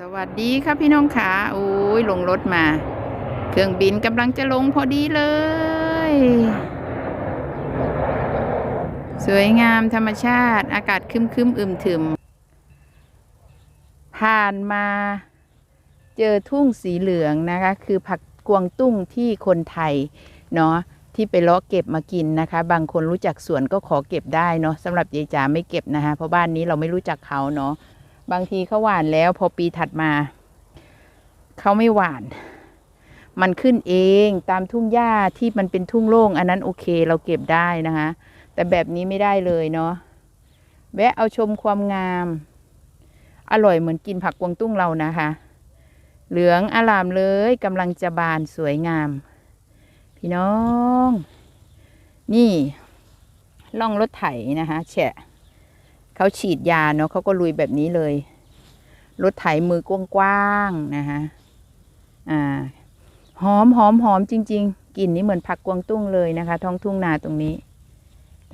สวัสดีครับพี่น้องขาโอ้ยลงรถมา เครื่องบินกำลังจะลงพอดีเลย สวยงามธรรมชาติ อากาศคึมคึมอึมถึม ผ่านมาเจอทุ่งสีเหลืองนะคะ คือผักกวงตุ้งที่คนไทย เนาะที่ไปเลาะเก็บมากินนะคะ บางคนรู้จักสวนก็ขอเก็บได้เนาะสำหรับยายจ๋าไม่เก็บนะคะเพราะบ้านนี้เราไม่รู้จักเขาเนาะ บางทีเขาหวานแล้วพอปีถัดมา เขาไม่หวาน มันขึ้นเองตามทุ่งหญ้าที่มันเป็นทุ่งโล่งอันนั้นโอเคเราเก็บได้นะคะ แต่แบบนี้ไม่ได้เลยเนาะแวะเอาชมความงาม อร่อยเหมือนกินผักกวางตุ้งเรานะคะ เหลืองอลามเลยกำลังจะบานสวยงาม พี่น้อง นี่ล่องรถไถนะคะแฉะ เขาฉีดยาเนาะเขาก็ลุยแบบนี้เลย รถไถมือกว้างๆนะคะอ่าหอมหอมหอมจริง ๆกลิ่นนี้เหมือนผักกวางตุ้งเลยนะคะ ท้องทุ่งนาตรงนี้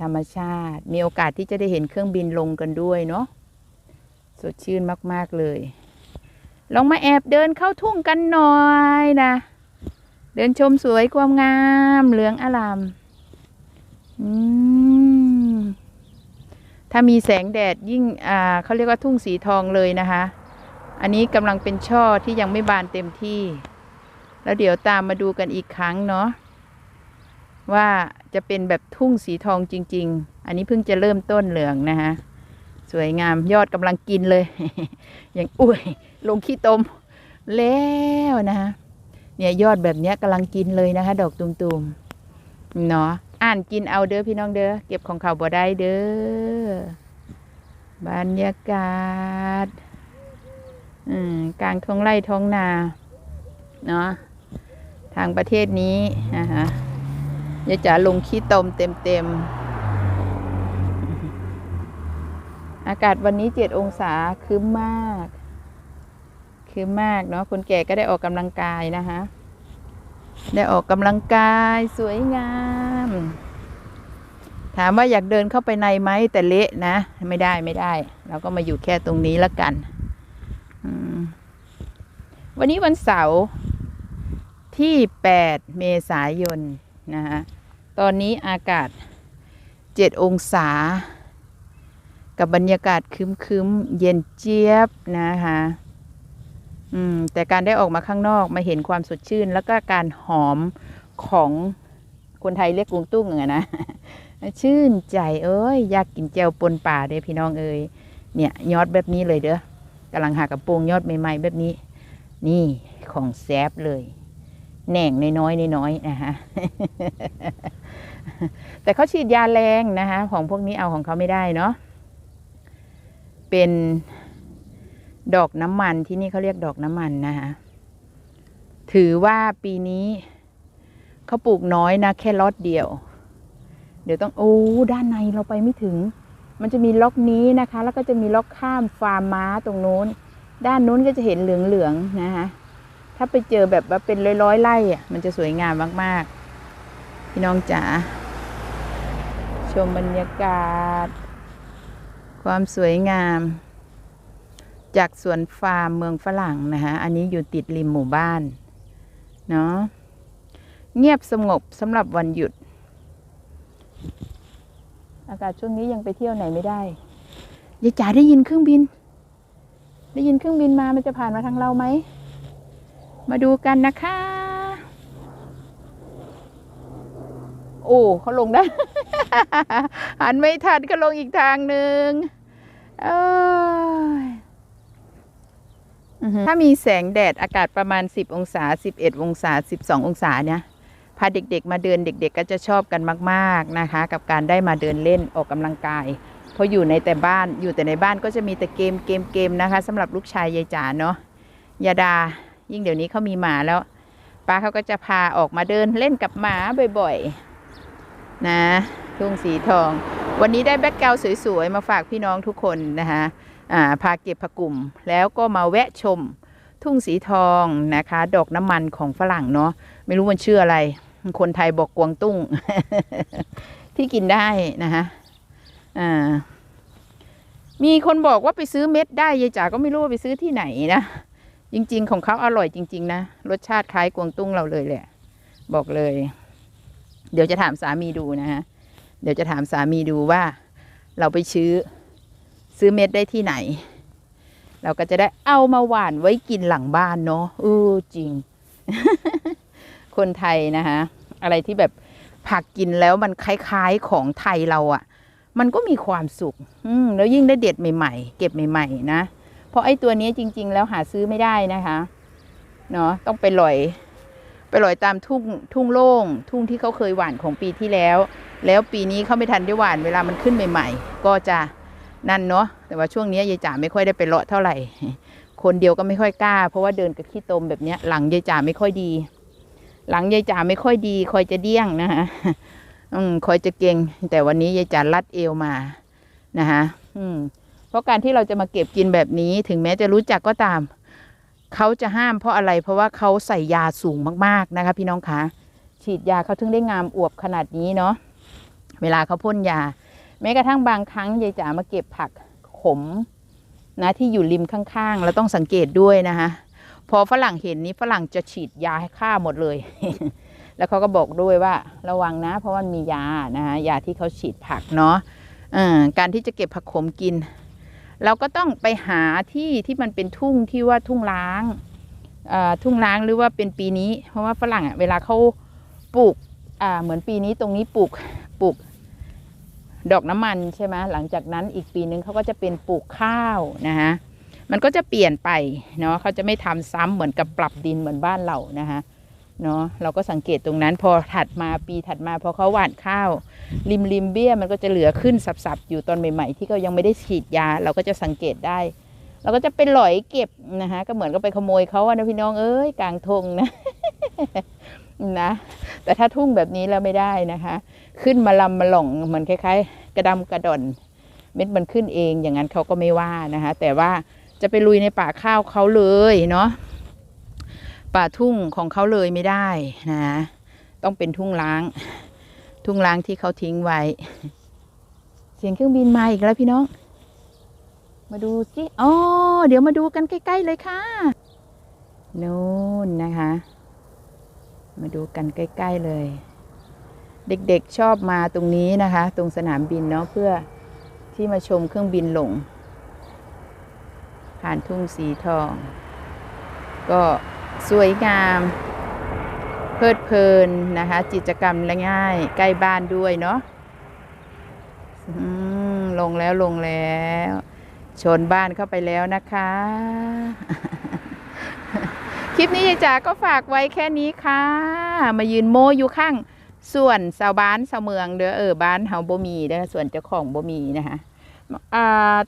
ธรรมชาติ มีโอกาสที่จะได้เห็นเครื่องบินลงกันด้วยเนาะสดชื่นมาก ๆ เลย ลองมาแอบเดินเข้าทุ่งกันหน่อยนะ เดินชมสวยความงามเหลืองอลามอืม ถ้ามีแสงแดดยิ่งอ่าเขาเรียกว่าทุ่งสีทองเลยนะคะ อันนี้กำลังเป็นช่อที่ยังไม่บานเต็มที่ แล้วเดี๋ยวตามมาดูกันอีกครั้งเนาะว่าจะเป็นแบบทุ่งสีทองจริง ๆ อันนี้เพิ่งจะเริ่มต้นเหลืองนะคะสวยงามยอดกำลังกินเลย อย่างอุ้ยลงขี้ตม แล้วนะคะเนี่ยยอดแบบนี้กำลังกินเลยนะคะ ดอกตุ่มๆเนาะ อ่านกินเอาเด้อพี่น้องเด้อเก็บของเขาบ่ได้เด้อบรรยากาศอืมกลางท้องไร่ท้องนาเนาะทางประเทศนี้นะคะยาจ๋าลงขี้ตมเต็มเต็มอากาศวันนี้เจ็ดองศาคืมมาก คืมมากเนาะคนแก่ก็ได้ออกกำลังกายนะคะ ได้ออกกำลังกายสวยงาม ถามว่าอยากเดินเข้าไปในไหมแต่เละนะ ไม่ได้ไม่ได้ เราก็มาอยู่แค่ตรงนี้แล้วกัน วันนี้วันเสาร์ที่ 8 เมษายนนะคะตอนนี้อากาศ 7 องศา กับบรรยากาศคึมๆ เย็นเจี๊ยบนะคะ อืมแต่การได้ออกมาข้างนอกมาเห็นความสดชื่น แล้วก็การหอมของคนไทยเรียกกวงตุ้งอะนะชื่นใจเอ้ยอยากกินแจวปนป่าเด้พี่น้องเอ้ยเนี่ยยอดแบบนี้เลยเด้อกำลังหากระโปรงยอดใหม่ๆแบบนี้ นี่ของแซบเลยแหน่งน้อยๆน้อยๆนะคะแต่เขาฉีดยาแรงนะคะของพวกนี้เอาของเขาไม่ได้เนาะเป็น ดอกน้ำมันที่นี่เขาเรียกดอกน้ำมันนะคะถือว่าปีนี้เขาปลูกน้อยนะ แค่ล็อตเดียว เดี๋ยวต้องโอ้ด้านในเราไปไม่ถึง มันจะมีล็อกนี้นะคะ แล้วก็จะมีล็อกข้ามฟาร์มม้าตรงโน้น ด้านนู้นก็จะเห็นเหลืองๆนะคะถ้าไปเจอแบบว่าเป็นร้อยๆไร่อะมันจะสวยงามมากๆ พี่น้องจ๋าชมบรรยากาศ ความสวยงาม จากสวนฟาร์มเมืองฝรั่งนะคะอันนี้อยู่ติดริมหมู่บ้าน เนาะ เงียบสงบสำหรับวันหยุด อากาศช่วงนี้ยังไปเที่ยวไหนไม่ได้ยายจ๋าได้ยินเครื่องบิน ได้ยินเครื่องบินมา มันจะผ่านมาทางเราไหม มาดูกันนะคะ โอ้เขาลงได้ หันไม่ทันก็ลงอีกทางหนึ่งเอ้ย ถ้ามีแสงแดดอากาศประมาณ 10 องศา 11 องศา 12 องศาเนี่ยพาเด็กๆ มาเดินเด็ก ๆ ก็จะชอบกันมาก ๆนะคะ กับการได้มาเดินเล่นออกกำลังกายเพราะอยู่ในแต่บ้านอยู่แต่ในบ้านก็จะมีแต่เกมเกมเกมนะคะสำหรับลูกชายยายจ๋าเนาะยาดา ยิ่งเดี๋ยวนี้เขามีหมาแล้วป้าเขาก็จะพาออกมาเดินเล่นกับหมาบ่อยๆ นะทุ่งสีทอง วันนี้ได้แบ็กกราวสวยๆ มาฝากพี่น้องทุกคนนะคะ พาเก็บผักกลุ่ม แล้วก็มาแวะชมทุ่งสีทองนะคะ ดอกน้ำมันของฝรั่งเนาะไม่รู้มันชื่ออะไร คนไทยบอกกวางตุ้ง ที่กินได้นะคะอ่ามีคนบอกว่าไปซื้อเม็ดได้ยายจ๋าก็ไม่รู้ว่าไปซื้อที่ไหนนะจริง ๆ ของเขาอร่อยจริง ๆ นะ รสชาติคล้ายกวางตุ้งเราเลยแหละ บอกเลย เดี๋ยวจะถามสามีดูนะฮะเดี๋ยวจะถามสามีดูว่า เราไปซื้อ ซื้อเม็ดได้ที่ไหน เราก็จะได้เอามาหว่านไว้กินหลังบ้านเนาะเออจริง คนไทยนะคะอะไรที่แบบผักกินแล้วมันคล้ายๆของไทยเราอะ่ะ มันก็มีความสุข อืมแล้วยิ่งได้เด็ดใหม่ๆ เก็บใหม่ๆ นะ เพราะไอ้ตัวนี้จริง ๆ แล้วหาซื้อไม่ได้นะคะเนาะต้องไปลอย ไปลอยตามทุ่งทุ่งโล่ง ทุ่งที่เขาเคยหว่านของปีที่แล้ว แล้วปีนี้เขาไม่ทันได้หว่านเวลามันขึ้นใหม่ ๆ ก็จะ นั่นเนาะแต่ว่าช่วงนี้ยายจ๋าไม่ค่อยได้ไปเลาะเท่าไหร่ คนเดียวก็ไม่ค่อยกล้า เพราะว่าเดินกับขี้ตมแบบเนี้ย หลังยายจ๋าไม่ค่อยดี หลังยายจ๋าไม่ค่อยดี คอยจะเดี้ยงนะคะอืมคอยจะเก่ง แต่วันนี้ยายจ๋าลัดเอวมานะคะอืมเพราะการที่เราจะมาเก็บกินแบบนี้ ถึงแม้จะรู้จักก็ตาม เขาจะห้ามเพราะอะไรเพราะว่าเขาใส่ยาสูงมากๆนะคะ พี่น้องคะฉีดยาเขาถึงได้งามอวบขนาดนี้เนาะเวลาเขาพ่นยา แม้กระทั่งบางครั้งยายจ๋ามาเก็บผักขมนะที่อยู่ริมข้างๆเราต้องสังเกตด้วยนะคะพอฝรั่งเห็นนี้ฝรั่งจะฉีดยาให้ฆ่าหมดเลย แล้วเขาก็บอกด้วยว่าระวังนะ เพราะมันมียานะคะยาที่เขาฉีดผักเนาะการที่จะเก็บผักขมกิน เราก็ต้องไปหาที่ที่มันเป็นทุ่งที่ว่าทุ่งล้างทุ่งล้างหรือว่าเป็นปีนี้ เพราะว่าฝรั่งอะเวลาเขาปลูกเหมือนปีนี้ตรงนี้ปลูกปลูก ดอกน้ำมันใช่ไหมหลังจากนั้นอีกปีนึงเขาก็จะเป็นปลูกข้าวนะคะมันก็จะเปลี่ยนไปเนาะเขาจะไม่ทำซ้ำเหมือนกับปรับดินเหมือนบ้านเรานะคะเนาะเราก็สังเกตตรงนั้นพอถัดมาปีถัดมาพอเขาหว่านข้าว ริมริมเบี้ยมันก็จะเหลือขึ้นสับๆอยู่ตอนใหม่ ๆ ที่เขายังไม่ได้ฉีดยา เราก็จะสังเกตได้ เราก็จะไปหลอยเก็บนะคะก็เหมือนกับไปขโมยเขาอะนะพี่น้องเอ้ยกลางทงนะนะ แต่ถ้าทุ่งแบบนี้แล้วไม่ได้นะคะ ขึ้นมาลำมาหล่องเหมือนคล้าย ๆ กระดำกระดอนเม็ดมันขึ้นเองอย่างนั้นเขาก็ไม่ว่านะคะ แต่ว่าจะไปลุยในป่าข้าวเขาเลยเนาะป่าทุ่งของเขาเลยไม่ได้นะ ต้องเป็นทุ่งล้าง ทุ่งล้างที่เขาทิ้งไว้ เสียงเครื่องบินมาอีกแล้วพี่น้อง มาดูสิอ๋อเดี๋ยวมาดูกันใกล้ ๆ เลยค่ะนู่นนะคะ มาดูกันใกล้ ๆเลย เด็กๆชอบมาตรงนี้นะคะ ตรงสนามบินเนาะเพื่อที่มาชมเครื่องบินลง ผ่านทุ่งสีทอง ก็สวยงาม เพลิดเพลินนะคะกิจกรรมและง่ายใกล้บ้านด้วยเนาะลงแล้วลงแล้ว ชนบ้านเข้าไปแล้วนะคะ ลิปนี้ยายจ๋าก็ฝากไว้แค่นี้ค่ะ มายืนโมอยู่ข้างส่วนชาวบ้านชาวเมืองเด้อเออบ้านเฮาบ่มีเด้อส่วนเจ้าของบ่มีนะคะ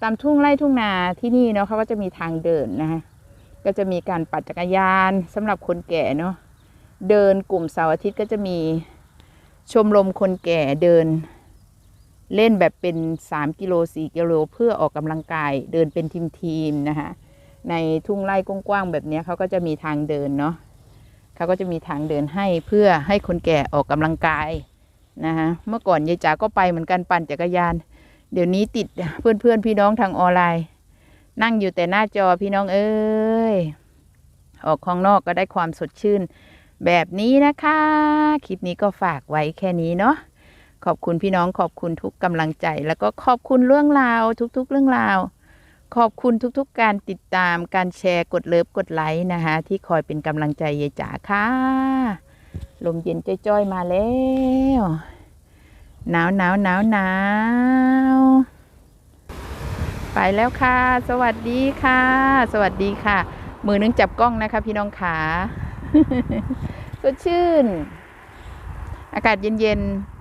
ตามทุ่งไร่ทุ่งนาที่นี่เนาะเขาก็จะมีทางเดินนะคะก็จะมีการปั่นจักรยานสำหรับคนแก่เนาะเดินกลุ่มเสาร์อาทิตย์ก็จะมีชมรมคนแก่เดิน เล่นแบบเป็น 3 กิโล 4 กิโล เพื่อออกกำลังกาย เดินเป็นทีมๆนะคะ ในทุ่งไร่กว้างๆแบบนี้เขาก็จะมีทางเดินเนาะเขาก็จะมีทางเดินให้เพื่อให้คนแก่ออกกำลังกายนะคะเมื่อก่อนยายจ๋าก็ไปเหมือนกันปั่นจักรยาน เดี๋ยวนี้ติดเพื่อนเพื่อนพี่น้องทางออนไลน์ นั่งอยู่แต่หน้าจอพี่น้องเอ้ยออกข้างนอกก็ได้ความสดชื่น แบบนี้นะคะ คลิปนี้ก็ฝากไว้แค่นี้เนาะขอบคุณพี่น้องขอบคุณทุกกำลังใจ แล้วก็ขอบคุณเรื่องราวทุกๆ เรื่องราว ขอบคุณทุกๆการติดตามการแชร์กดเลิฟกดไลค์นะคะที่คอยเป็นกำลังใจยายจ๋าค่ะ ลมเย็นจ้อยๆมาแล้วหนาวหนาวหนาวหนาวไปแล้วค่ะ สวัสดีค่ะ สวัสดีค่ะ มือนึงจับกล้องนะคะ พี่น้องขาสดชื่น อากาศเย็นๆ